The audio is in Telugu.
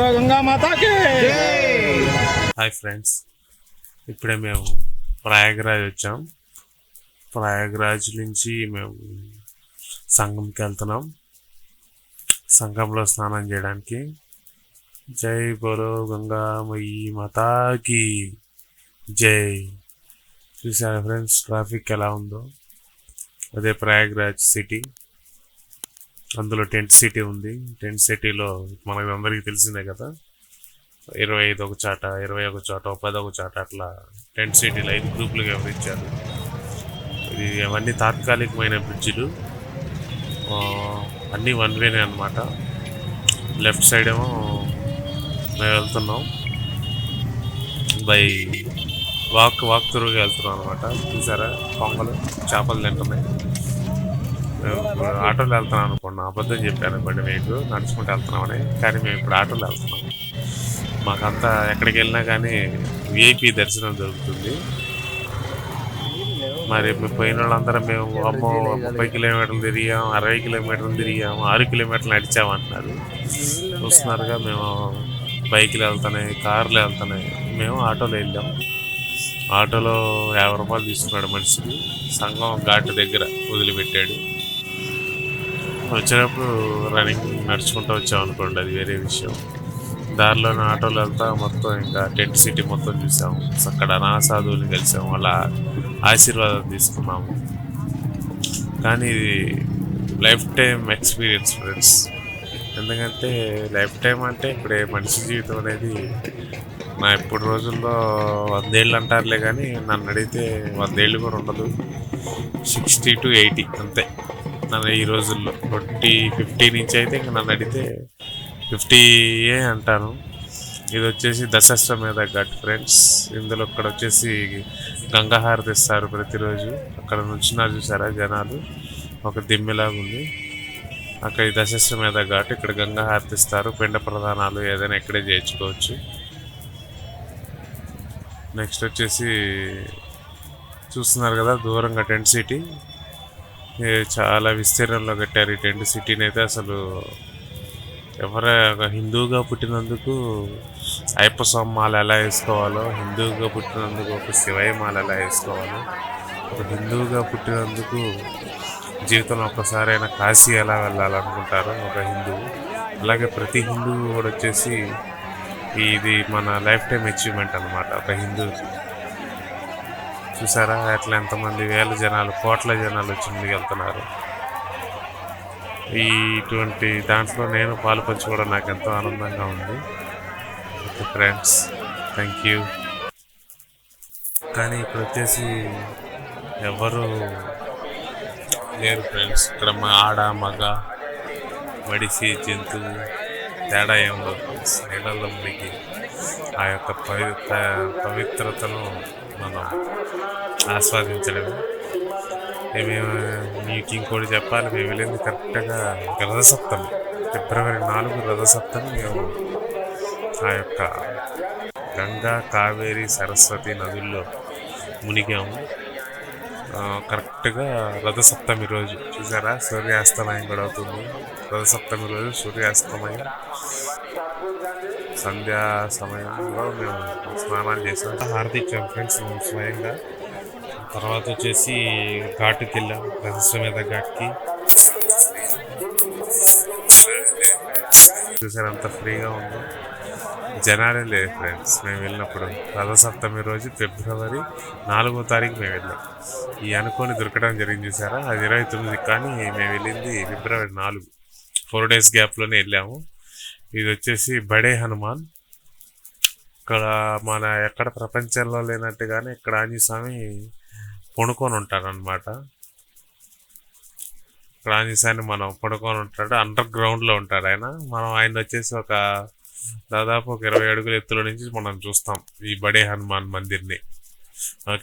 బోలో గంగా హాయ్ ఫ్రెండ్స్ ఇప్పుడే మేము ప్రయాగరాజ్ వచ్చాం. ప్రయాగరాజ్ నుంచి మేము సంఘంకి వెళ్తున్నాం. సంఘంలో స్నానం చేయడానికి. జై బోలో గంగామయ్యి మాతాకి. జై. చూసారా ఫ్రెండ్స్ ట్రాఫిక్ ఎలా ఉందో? అదే ప్రయాగరాజ్ సిటీ అందులో టెంట్ సిటీ ఉంది. టెంట్ సిటీలో మనకు అందరికీ తెలిసిందే కదా. ఇరవై ఐదు ఒక చాట ఇరవై ఒక చాట పదొక ఒక చాట అట్లా టెంట్ సిటీలు ఐదు గ్రూపులుగా వివరించారు ఇది అవన్నీ తాత్కాలికమైన బ్రిడ్జిలు. ఆ, అన్నీ వన్ వేనే అనమాట లెఫ్ట్ సైడ్ ఏమో మేము వెళ్తున్నాం. బై వాక్ వాక్ త్రూగా వెళ్తున్నాం అనమాట చూసారా? కొంగలు చేపలు తింటున్నాయి. ఆటోలో వెళ్తున్నాం అనుకున్నాం అబద్ధం చెప్పాను అనుకోండి మీకు. నడుచుకుంటూ వెళ్తున్నామని. కానీ మేము ఇప్పుడు ఆటోలో వెళ్తున్నాం. మాకంతా ఎక్కడికి వెళ్ళినా కానీ విఐపి దర్శనం దొరుకుతుంది మరి పోయిన వాళ్ళందరం మేము అమ్మో ముప్పై కిలోమీటర్లు తిరిగాం అరవై కిలోమీటర్లు తిరిగాం ఆరు కిలోమీటర్లు నడిచాం అంటున్నారు. చూస్తున్నారుగా మేము బైక్లు వెళ్తున్నాయి కార్లు వెళ్తున్నాయి. మేము ఆటోలో వెళ్ళాం. ఆటోలో యాభై రూపాయలు తీసుకున్నాడు మనిషికి. సంఘం ఘాటు దగ్గర వదిలిపెట్టాడు. వచ్చినప్పుడు రన్నింగ్ నడుచుకుంటూ వచ్చాం అనుకోండి అది వేరే విషయం. దారిలోనే ఆటోలు వెళ్తా మొత్తం ఇంకా టెంట్ సిటీ మొత్తం చూసాము అక్కడ నా కలిసాము వాళ్ళ ఆశీర్వాదం తీసుకున్నాము. కానీ ఇది లైఫ్ టైం ఎక్స్పీరియన్స్ ఫ్రెండ్స్ ఎందుకంటే లైఫ్ టైం అంటే ఇప్పుడే మనిషి జీవితం అనేది నా ఇప్పుడు రోజుల్లో వందేళ్ళు అంటారులే కానీ నన్ను అడిగితే వందేళ్ళు కూడా ఉండదు. సిక్స్టీ టు ఎయిటీ అంతే. నన్ను ఈ రోజుల్లో ట్వంటీ ఫిఫ్టీ నుంచి అయితే ఇంకా నన్ను అడిగితే ఫిఫ్టీయే అంటాను. ఇది వచ్చేసి దశాశ్వమేధ ఘాట్ ఫ్రెండ్స్. ఇందులో ఇక్కడ వచ్చేసి గంగాహారతి ఇస్తారు ప్రతిరోజు. అక్కడ నుంచున్నారు చూసారా జనాలు? ఒక దిమ్మిలాగా ఉంది. అక్కడ ఈ దశాశ్వమేధ ఘాట్ ఇక్కడ గంగాహారతి ఇస్తారు పిండ ప్రధానాలు ఏదైనా ఇక్కడే చేయించుకోవచ్చు. నెక్స్ట్ వచ్చేసి చూస్తున్నారు కదా దూరంగా టెంట్ సిటీ. చాలా విస్తీర్ణంలో కట్టారు ఈ టెంట్ సిటీని అయితే అసలు. ఎవరు ఒక హిందువుగా పుట్టినందుకు అయ్యప్ప స్వామి మాల ఎలా వేసుకోవాలో హిందువుగా పుట్టినందుకు ఒక శివయ్య మాల ఎలా వేసుకోవాలో ఒక హిందువుగా పుట్టినందుకు జీవితంలో ఒక్కసారైనా కాశీ ఎలా వెళ్ళాలనుకుంటారో ఒక హిందువు అలాగే ప్రతి హిందువు కూడా వచ్చేసి ఇది మన లైఫ్ టైం అచీవ్మెంట్ అనమాట ఒక హిందువుకి చూసారా? అట్లా ఎంతమంది వేల జనాలు కోట్ల జనాలు వచ్చి ముందుకెళ్తున్నారు. ఈ ఇటువంటి దాంట్లో నేను పాలు పంచుకోవడం నాకు ఎంతో ఆనందంగా ఉంది. Okay friends thank you. కానీ ఇప్పుడు వచ్చేసి ఎవరు లేరు ఫ్రెండ్స్. ఇక్కడ మా ఆడ మగ మడిసి జంతువు తేడా ఏం లేదు. ఫ్రెండ్స్ నీళ్ళల్లో మునిగి ఆ యొక్క పవిత్ర పవిత్రతను మనం ఆస్వాదించలేము. మేము మీకు ఇంకోటి చెప్పాలి మేము వెళ్ళింది కరెక్ట్గా రథసప్తమి. ఫిబ్రవరి నాలుగు రథసప్తమి మేము ఆ యొక్క గంగా కావేరి సరస్వతి నదుల్లో మునిగాము. కరెక్ట్గా రథసప్తమి రోజు. చూసారా? సూర్యాస్తమయం కూడా అవుతుంది. రథసప్తమి రోజు సూర్యాస్తమయం. సంధ్యా సమయంలో మేము స్నానాలు చేసాం. హారతి ఇచ్చాం ఫ్రెండ్స్ మేము స్వయంగా. తర్వాత వచ్చేసి ఘాటుకి వెళ్ళాం రహస్యమేధ ఘాట్కి. చూసారు అంత ఫ్రీగా ఉందో. జనాలే లేదు ఫ్రెండ్స్ మేము వెళ్ళినప్పుడు. రథసప్తమి రోజు ఫిబ్రవరి నాలుగో తారీఖు మేము వెళ్ళాం. ఈ అనుకోని దొరకడం జరిగింది చూసారా? అది ఇరవై తొమ్మిది కానీ మేము వెళ్ళింది ఫిబ్రవరి నాలుగు. ఫోర్ డేస్ గ్యాప్లోనే వెళ్ళాము. ఇది వచ్చేసి బడే హనుమాన్. ఇక్కడ మన ఎక్కడ ప్రపంచంలో లేనట్టుగానే ఇక్కడ ఆంజనేయ స్వామి పడుకొని ఉంటాడు ఇక్కడ ఆంజనేయ మనం పడుకొని ఉంటాడు అండర్ గ్రౌండ్లో ఉంటాడు ఆయన. మనం ఆయన వచ్చేసి ఒక దాదాపు ఒక ఇరవై అడుగుల ఎత్తులో నుంచి మనం చూస్తాం ఈ బడే హనుమాన్ మందిర్ని.